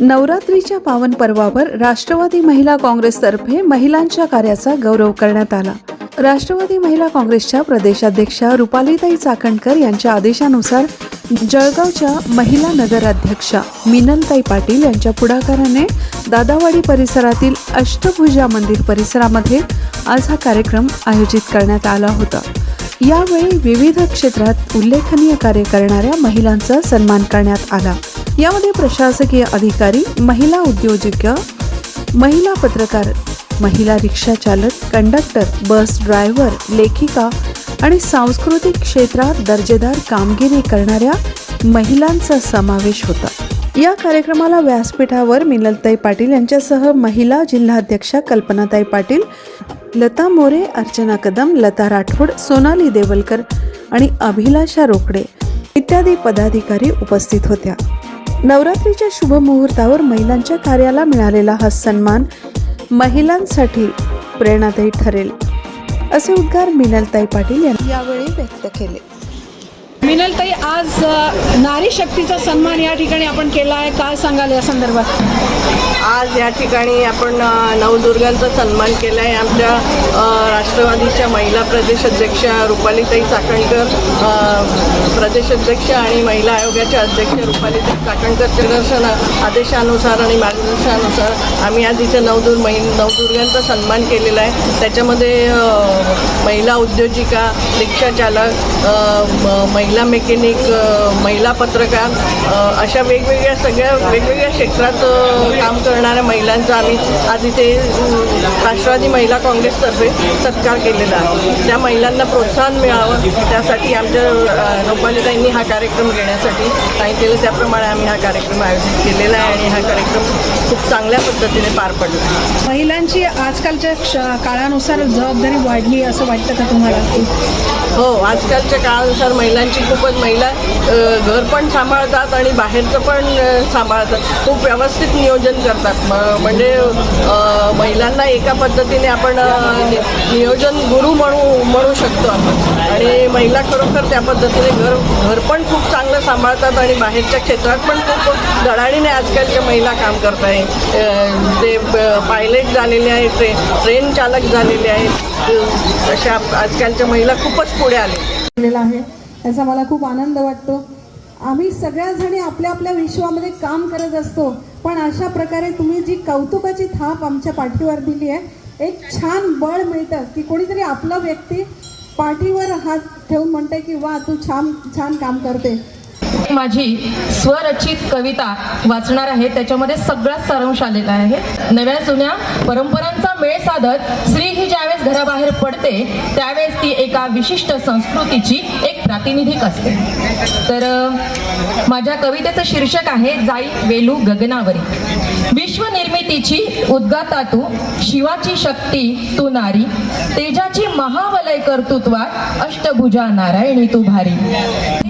नवरात्रीच्या पावन पर्वावर राष्ट्रवादी महिला काँग्रेसतर्फे महिलांच्या कार्याचा गौरव करण्यात आला. राष्ट्रवादी महिला काँग्रेसच्या प्रदेशाध्यक्षा रुपालीताई चाकणकर यांच्या आदेशानुसार जळगावच्या महिला नगराध्यक्षा मिनलताई पाटील यांच्या पुढाकाराने दादावाडी परिसरातील अष्टभुजा मंदिर परिसरामध्ये आज हा कार्यक्रम आयोजित करण्यात आला होता. यावेळी विविध क्षेत्रात उल्लेखनीय कार्य करणाऱ्या महिलांचा सन्मान करण्यात आला. यामध्ये प्रशासकीय अधिकारी महिला उद्योजिका महिला पत्रकार महिला रिक्षा चालक कंडक्टर बस ड्रायव्हर लेखिका आणि सांस्कृतिक क्षेत्रात दर्जेदार कामगिरी करणाऱ्या महिलांचा समावेश होता. या कार्यक्रमाला व्यासपीठावर मिनलताई पाटील यांच्यासह महिला जिल्हाध्यक्षा कल्पनाताई पाटील लता मोरे अर्चना कदम लता राठोड सोनाली देवलकर आणि अभिलाषा रोकडे इत्यादी पदाधिकारी उपस्थित होत्या. नवरात्रीच्या शुभ मुहूर्तावर महिलांच्या कार्याला मिळालेला हा सन्मान महिलांसाठी प्रेरणादायी ठरेल असे उद्गार मिनलताई पाटील यांनी यावेळी व्यक्त केले. मिनलताई आज नारी शक्तीचा सन्मान या ठिकाणी आपण केला आहे. काय सांगाल या संदर्भात? आज या ठिकाणी आपण नवदुर्गांचा सन्मान केला आहे आमच्या राष्ट्रवादीच्या महिला प्रदेशाध्यक्षा रुपालीताई चाकणकर अ, प्रदेशाध्यक्ष आणि महिला आयोगाच्या अध्यक्ष रुपालीताई चाकणकरच्या दर्शन आदेशानुसार आणि मार्गदर्शनानुसार आम्ही आज इथे नवदुर् महि नवदुर्गांचा सन्मान केलेला आहे. त्याच्यामध्ये महिला उद्योजिका रिक्षाचालक म- महिला मेकॅनिक महिला पत्रकार अशा वेगवेगळ्या सगळ्या वेगवेगळ्या क्षेत्रात काम करणाऱ्या महिलांचा आम्ही आज इथे राष्ट्रवादी महिला काँग्रेसतर्फे सत्कार केलेला आहे. त्या महिलांना प्रोत्साहन मिळावं त्यासाठी आमच्या अ, हा कार्यक्रम घेण्यासाठी सांगितलेलं त्याप्रमाणे आम्ही हा कार्यक्रम आयोजित केलेला आहे आणि हा कार्यक्रम खूप चांगल्या पद्धतीने पार पडला. महिलांची आजकालच्या काळानुसार जबाबदारी वाढली असं वाटतं का तुम्हाला? हो आजकालच्या काळानुसार महिलांची खूपच महिला घर पण सांभाळतात आणि बाहेरचं पण सांभाळतात. खूप व्यवस्थित नियोजन करतात. म्हणजे महिलांना एका पद्धतीने आपण नियोजन गुरु म्हणू म्हणू शकतो आपण. आणि महिला खरोखर त्या पद्धतीने घर घर पण खूप चांगलं सांभाळतात आणि बाहेरच्या क्षेत्रात पण खूप धडाडीने आजकालच्या महिला काम करत आहे ते पायलट झालेले आहेत ट्रेन ट्रेन चालक झालेले आहेत. अशा आजकालच्या महिला खूपच पुढे आलेल्या आहे. याचा मला खूप आनंद वाटतो. आम्ही सगळ्या जणी आपल्या आपल्या विश्वामध्ये काम करत असतो. पण अशा प्रकारे तुम्ही जी कौतुकाची थाप आमच्या पाठीवर दिली आहे एक छान बळ मिळतं की कोणीतरी आपला व्यक्ती पाठीवर हात ठेवून म्हणते की वा तू छान छान काम करते. माझी स्वरचित कविता वाचणार आहे. त्याच्यामध्ये सगळा सारांश आलेला आहे. नव्या जुन्या परंपरांचा मेळ साधत स्त्री ही ज्यावेळेस घराबाहेर पडते त्यावेळेस ती एका विशिष्ट संस्कृतीची एक प्रातिनिधिक असते. तर माझ्या कवितेचं शीर्षक आहे जाई वेलू गगनावरी. विश्वनिर्मितीची उद्गाता तू शिवाची शक्ती तू नारी तेजाची महावलय कर्तृत्वात अष्टभुजा नारायणी तू भारी.